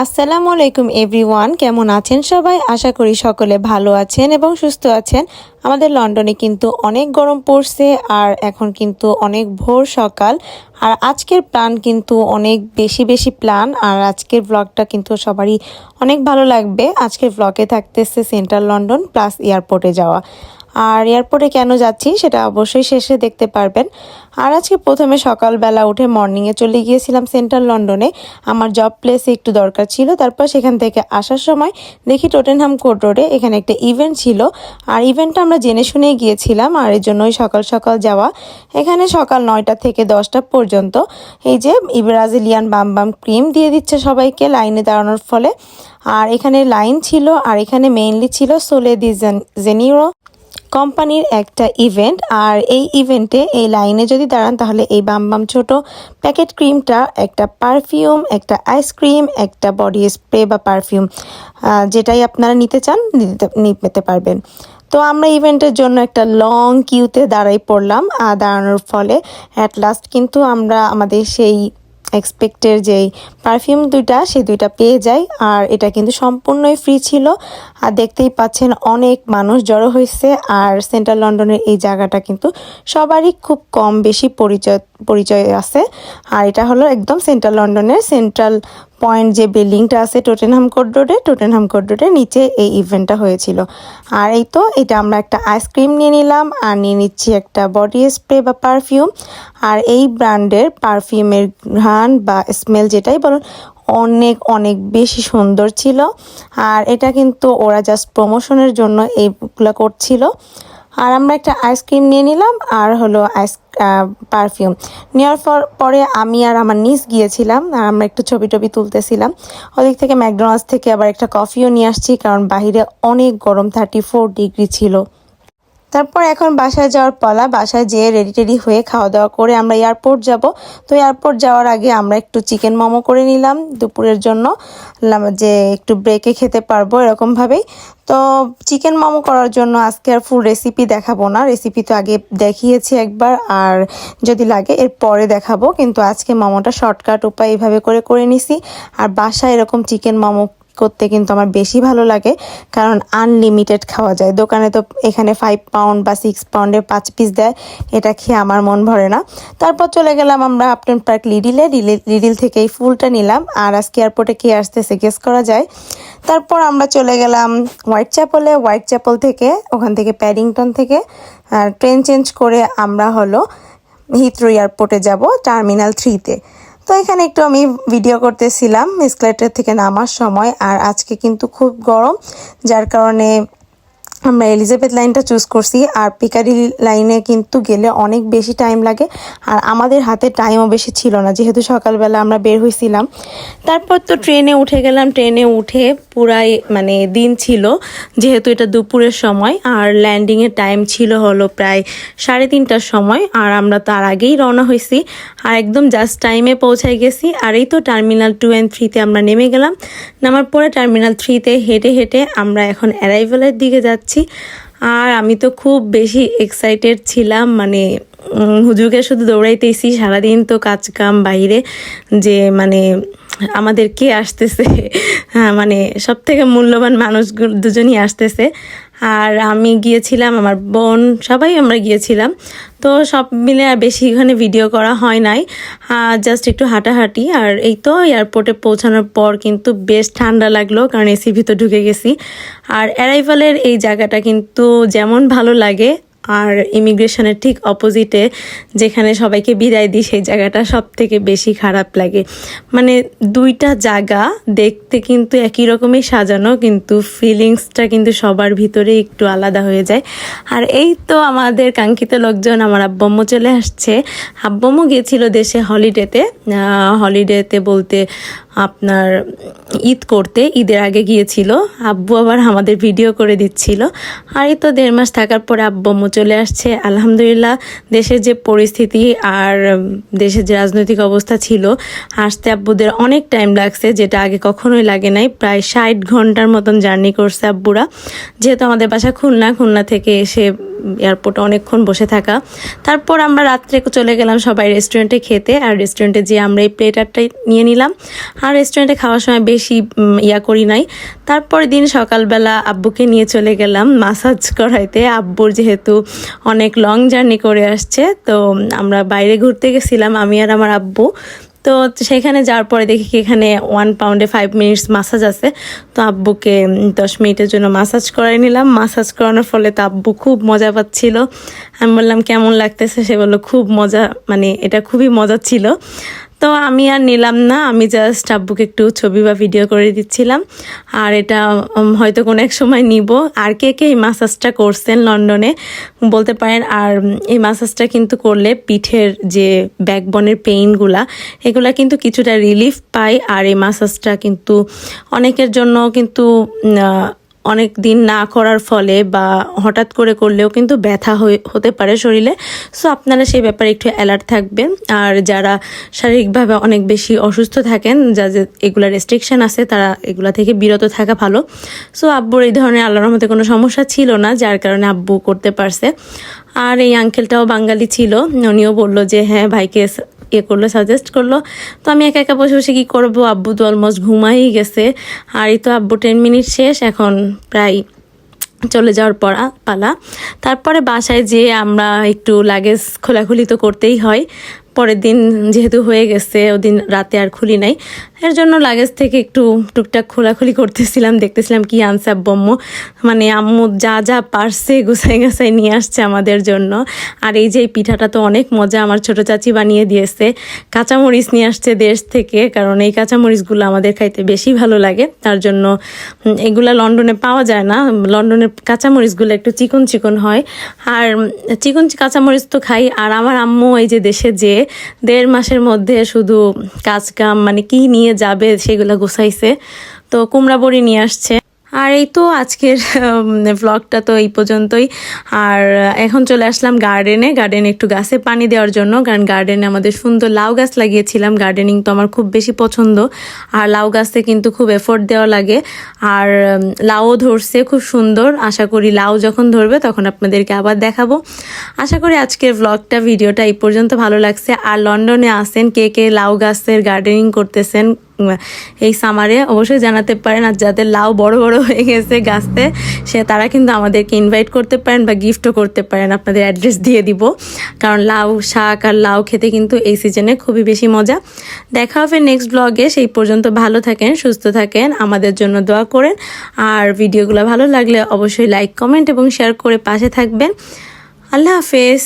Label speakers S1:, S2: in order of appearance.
S1: আসসালামু আলাইকুম এভরিওয়ান, কেমন আছেন সবাই? আশা করি সকলে ভালো আছেন এবং সুস্থ আছেন। আমাদের লন্ডনে কিন্তু অনেক গরম পড়ছে আর এখন কিন্তু অনেক ভোর সকাল। আর আজকের প্ল্যান কিন্তু অনেক বেশি বেশি প্ল্যান আর আজকের ব্লগটা কিন্তু সবারই অনেক ভালো লাগবে। আজকের ব্লগে থাকতেছে সেন্ট্রাল লন্ডন প্লাস এয়ারপোর্টে যাওয়া। আর এয়ারপোর্টে কেন যাচ্ছি সেটা অবশ্যই শেষে দেখতে পারবেন। আর আজকে প্রথমে সকালবেলা উঠে মর্নিংয়ে চলে গিয়েছিলাম সেন্ট্রাল লন্ডনে। আমার জব প্লেসে একটু দরকার ছিল, তারপর সেখান থেকে আসার সময় দেখি টোটেনহাম কোর্ট রোডে এখানে একটা ইভেন্ট ছিল। আর ইভেন্টটা আমরা জেনে শুনে গিয়েছিলাম, আর এর জন্যই সকাল সকাল যাওয়া। এখানে সকাল নয়টা থেকে দশটা পর্যন্ত এই যে ব্রাজিলিয়ান বাম বাম ক্রিম দিয়ে দিচ্ছে সবাইকে লাইনে দাঁড়ানোর ফলে। আর এখানে লাইন ছিল, আর এখানে মেইনলি ছিল সোলে দি জেনিরো কোম্পানির একটা ইভেন্ট আর এই ইভেন্টে এই লাইনে যদি দাঁড়ান, তাহলে এই বাম বাম ছোট প্যাকেট ক্রিমটা একটা পারফিউম একটা আইসক্রিম একটা বডি স্প্রে বা পারফিউম যেটাই আপনারা নিতে চান, নিতে পারবেন। তো আমরা ইভেন্টের জন্য একটা লং কিউতে দাঁড়াই পড়লাম আর দাঁড়ানোর ফলে। অ্যাট লাস্ট কিন্তু আমরা আমাদের সেই এক্সপেক্টের যেই পারফিউম দুইটা, সেই দুইটা পেয়ে যায় আর এটা কিন্তু সম্পূর্ণই ফ্রি ছিল। আর দেখতেই পাচ্ছেন অনেক মানুষ জড়ো হয়েছে আর সেন্ট্রাল লন্ডনের এই জায়গাটা কিন্তু সবারই খুব কম বেশি পরিচয় পরিচয় আছে। আর এটা হলো একদম সেন্ট্রাল লন্ডনের সেন্ট্রাল পয়েন্ট যে বিল্ডিংটা আছে টোটেনহাম কোড রোডে টোটেনহাম কোড রোডের নিচে এই ইভেন্টটা হয়েছিল। আর এই তো এটা আমরা একটা আইসক্রিম নিয়ে নিলাম, আর নিয়ে নিচ্ছি একটা বডি স্প্রে বা পারফিউম আর এই ব্র্যান্ডের পারফিউমের ঘ্রাণ বা স্মেল যেটাই বলুন, অনেক অনেক বেশি সুন্দর ছিল। আর এটা কিন্তু ওরা জাস্ট প্রমোশনের জন্য এইগুলো করছিল। আর আমরা একটা আইসক্রিম নিয়ে নিলাম আর হলো আইস পারফিউম নেওয়ার পর, পরে আমি আর আমার নিস গিয়েছিলাম আর আমরা একটু ছবি টবি তুলতেছিলাম। ওদিক থেকে ম্যাকডোনাল্ডস থেকে আবার একটা কফিও নিয়ে আসছি কারণ বাহিরে অনেক গরম থার্টি ফোর ডিগ্রি ছিল। তারপর এখন বাসায় যাওয়ার পালা, বাসায় যেয়ে রেডি টেডি হয়ে খাওয়া দাওয়া করে আমরা এয়ারপোর্ট যাব। তো এয়ারপোর্ট যাওয়ার আগে আমরা একটু চিকেন মোমো করে নিলাম দুপুরের জন্য। যে একটু ব্রেকে খেতে পারব এরকমভাবেই তো চিকেন মোমো করার জন্য আজকে আর ফুল রেসিপি দেখাবো না। রেসিপি তো আগে দেখিয়েছি একবার, আর যদি লাগে এর পরে দেখাবো। কিন্তু আজকে মোমোটা শর্টকাট উপায় এইভাবে করে করে নিছি। আর বাসায় এরকম চিকেন মোমো করতে কিন্তু আমার বেশি ভালো লাগে, কারণ আনলিমিটেড খাওয়া যায়। দোকানে তো এখানে ফাইভ পাউন্ড বা সিক্স পাউন্ডের পাঁচ পিস দেয়, এটা খেয়ে আমার মন ভরে না। তারপর চলে গেলাম আমরা আপটন পার্ক লিডিলে লিডিল থেকে এই ফুলটা নিলাম, আর আজকে এয়ারপোর্টে কে আসতেছে গেস করা যায়। তারপর আমরা চলে গেলাম হোয়াইট চ্যাপলে হোয়াইট চ্যাপল থেকে, ওখান থেকে প্যাডিংটন থেকে ট্রেন চেঞ্জ করে আমরা হলো হিথ্রো এয়ারপোর্টে যাব টার্মিনাল থ্রিতে তো এখানে একটু আমি ভিডিও করতেছিলাম স্কেলেটার থেকে নামার সময়, আর আজকে কিন্তু খুব গরম, যার কারণে আমরা এলিজাবেথ লাইনটা চুজ করছি আর পিকারি লাইনে কিন্তু গেলে অনেক বেশি টাইম লাগে। আর আমাদের হাতে টাইমও বেশি ছিল না, যেহেতু সকালবেলা আমরা বের হয়েছিলাম তারপর তো ট্রেনে উঠে গেলাম ট্রেনে উঠে পুরাই মানে দিন ছিল, যেহেতু এটা দুপুরের সময়। আর ল্যান্ডিংয়ের টাইম ছিল হলো প্রায় সাড়ে তিনটার সময়, আর আমরা তার আগেই রওনা হয়েছি আর একদম জাস্ট টাইমে পৌঁছায় গেছি, আর এই তো টার্মিনাল টু অ্যান্ড থ্রিতে আমরা নেমে গেলাম। নামার পরে টার্মিনাল থ্রিতে হেঁটে হেঁটে আমরা এখন অ্যারাইভেলের দিকে যাচ্ছি। যাচ্ছি আর আমি তো খুব বেশি এক্সাইটেড ছিলাম মানে হুজুরকে শুধু দৌড়াইতেছি সারাদিন তো কাজ কাম বাইরে, যে মানে আমাদের কে আসতেছে? হ্যাঁ মানে সব থেকে মূল্যবান মানুষ দুজনই আসতেছে। আর আমি গিয়েছিলাম, আমার বোন, সবাই আমরা গিয়েছিলাম। তো সব মিলে আর বেশি এখানে ভিডিও করা হয় নাই। জাস্ট একটু হাঁটাহাঁটি। আর এই তো এয়ারপোর্টে পৌঁছানোর পর কিন্তু বেশ ঠান্ডা লাগল, কারণ এসির ভিতর ঢুকে গেছি। আর অ্যারাইভালের এই জায়গাটা কিন্তু যেমন ভালো লাগে আর ইমিগ্রেশনের ঠিক অপোজিটে যেখানে সবাইকে বিদায় দিই, সেই জায়গাটা সব থেকে বেশি খারাপ লাগে। মানে দুইটা জায়গা দেখতে কিন্তু একই রকমই সাজানো, কিন্তু ফিলিংসটা কিন্তু সবার ভিতরে একটু আলাদা হয়ে যায়। আর এই তো আমাদের কাঙ্ক্ষিত লোকজন, আমার আব্বম্মু চলে আসছে। আব্বম্মু গিয়েছিল দেশে হলিডেতে হলিডেতে বলতে আপনার ঈদ করতে, ঈদের আগে গিয়েছিল। আব্বু আবার আমাদের ভিডিও করে দিচ্ছিল। আর এই তো দেড় মাস থাকার পরে আব্বু চলে আসছে। আলহামদুলিল্লাহ, দেশের যে পরিস্থিতি আর দেশের যে রাজনৈতিক অবস্থা ছিল, আসতে আব্বুদের অনেক টাইম লাগছে, যেটা আগে কখনোই লাগে নাই। প্রায় ষাট ঘণ্টার মতন জার্নি করছে আব্বুরা। যেহেতু আমাদের বাসা খুলনা খুলনা থেকে এসে এয়ারপোর্টে অনেকক্ষণ বসে থাকা। তারপর আমরা রাত্রে চলে গেলাম সবাই রেস্টুরেন্টে খেতে। আর রেস্টুরেন্টে যেয়ে আমরা এই প্লেটারটাই নিয়ে নিলাম। আর রেস্টুরেন্টে খাওয়ার সময় বেশি ইয়া করি নাই। তারপরে দিন সকালবেলা আব্বুকে নিয়ে চলে গেলাম মাসাজ করাইতে। আব্বুর যেহেতু অনেক লং জার্নি করে আসছে, তো আমরা বাইরে ঘুরতে গেছিলাম, আমি আর আমার আব্বু। তো সেখানে যাওয়ার পরে দেখি কি এখানে ওয়ান পাউন্ডে ফাইভ মিনিটস মাসাজ আছে। তো আব্বুকে দশ মিনিটের জন্য মাসাজ করাই নিলাম। মাসাজ করানোর ফলে তো আব্বু খুব মজা পাচ্ছিল। আমি বললাম, কেমন লাগতেছে? সে বলল, খুব মজা। মানে এটা খুবই মজা ছিল। তো আমি আর নিলাম না, আমি জাস্ট আব্বুকে একটু ছবি বা ভিডিও করে দিচ্ছিলাম। আর এটা হয়তো কোনো এক সময় নিব। আর কে কে এই মাসাজটা করছেন লন্ডনে, বলতে পারেন, আর এই মাসাজটা কিন্তু করলে পিঠের যে ব্যাকবনের পেইনগুলা এগুলা কিন্তু কিছুটা রিলিফ পায়। আর এই মাসাজটা কিন্তু অনেকের জন্য কিন্তু অনেক দিন না করার ফলে বা হঠাৎ করে করলেও কিন্তু ব্যথা হতে পারে শরীরে। সো আপনারা সেই ব্যাপারে একটু অ্যালার্ট থাকবেন। আর যারা শারীরিকভাবে অনেক বেশি অসুস্থ থাকেন যাদের এগুলা রেস্ট্রিকশন আছে, তারা এগুলা থেকে বিরত থাকা ভালো। সো আব্বুর এই ধরনের আল্লাহর মধ্যে কোনো সমস্যা ছিল না, যার কারণে আব্বু করতে পারছে। আর এই আঙ্কেলটাও বাঙালি ছিল, উনিও বলল যে হ্যাঁ ভাইকে ইয়ে করল সাজেস্ট করল। তো আমি একা একা বসে বসে কী করব? আব্বু তো অলমোস্ট ঘুমাই গেছে। আর এই তো আব্বু টেন মিনিট শেষ, এখন প্রায় চলে যাওয়ার পরা পালা। তারপরে বাসায় যেয়ে আমরা একটু লাগেজ খোলাখুলি তো করতেই হয়। পরের দিন যেহেতু হয়ে গেছে, ওদিন রাতে আর খুলি নাই। এর জন্য লাগেজ থেকে একটু টুকটাক খোলাখুলি করতেছিলাম, দেখতেছিলাম কি আনছে আব্বম্ম মানে আম্মু যা যা পারছে গুছাই গাছাই নিয়ে আসছে আমাদের জন্য। আর এই যে পিঠাটা তো অনেক মজা, আমার ছোট চাচি বানিয়ে দিয়েছে। কাঁচামরিচ নিয়ে আসছে দেশ থেকে, কারণ এই কাঁচামরিচগুলো আমাদের খাইতে বেশি ভালো লাগে। তার জন্য এগুলা লন্ডনে পাওয়া যায় না। লন্ডনের কাঁচামরিচগুলো একটু চিকন চিকন হয়। আর চিকন কাঁচামরিচ তো খাই। আর আমার আম্মু এই যে দেশে যে দেড় মাসের মধ্যে শুধু কাজ কাম মানে কি নিয়ে যাবে সেগুলো গোছাইছে। তো কুমড়া বড়ি নিয়ে আসছে। আর এই তো আজকের ভ্লগটা তো এই পর্যন্তই। আর এখন চলে আসলাম গার্ডেনে গার্ডেনে একটু গাছে পানি দেওয়ার জন্য, কারণ গার্ডেনে আমাদের সুন্দর লাউ গাছ লাগিয়েছিলাম। গার্ডেনিং তো আমার খুব বেশি পছন্দ। আর লাউ গাছে কিন্তু খুব এফোর্ট দেওয়া লাগে। আর লাউও ধরছে, খুব সুন্দর। আশা করি লাউ যখন ধরবে, তখন আপনাদেরকে আবার দেখাবো। আশা করি আজকের ভ্লগটা ভিডিওটা এই পর্যন্ত ভালো লাগছে। আর লন্ডনে আসেন কে কে লাউ গাছের গার্ডেনিং করতেছেন এই সামারে অবশ্যই জানাতে পারেন আর যাদের লাউ বড় বড় হয়ে গেছে গাছতে, সে তারা কিন্তু আমাদেরকে ইনভাইট করতে পারেন বা গিফটও করতে পারেন। আপনাদের অ্যাড্রেস দিয়ে দিব। কারণ লাউ শাক আর লাউ খেতে কিন্তু এই সিজনে খুবই বেশি মজা। দেখা হবে নেক্সট ব্লগে সেই পর্যন্ত ভালো থাকেন, সুস্থ থাকেন, আমাদের জন্য দোয়া করেন। আর ভিডিওগুলো ভালো লাগলে অবশ্যই লাইক কমেন্ট এবং শেয়ার করে পাশে থাকবেন। আল্লাহ হাফেজ।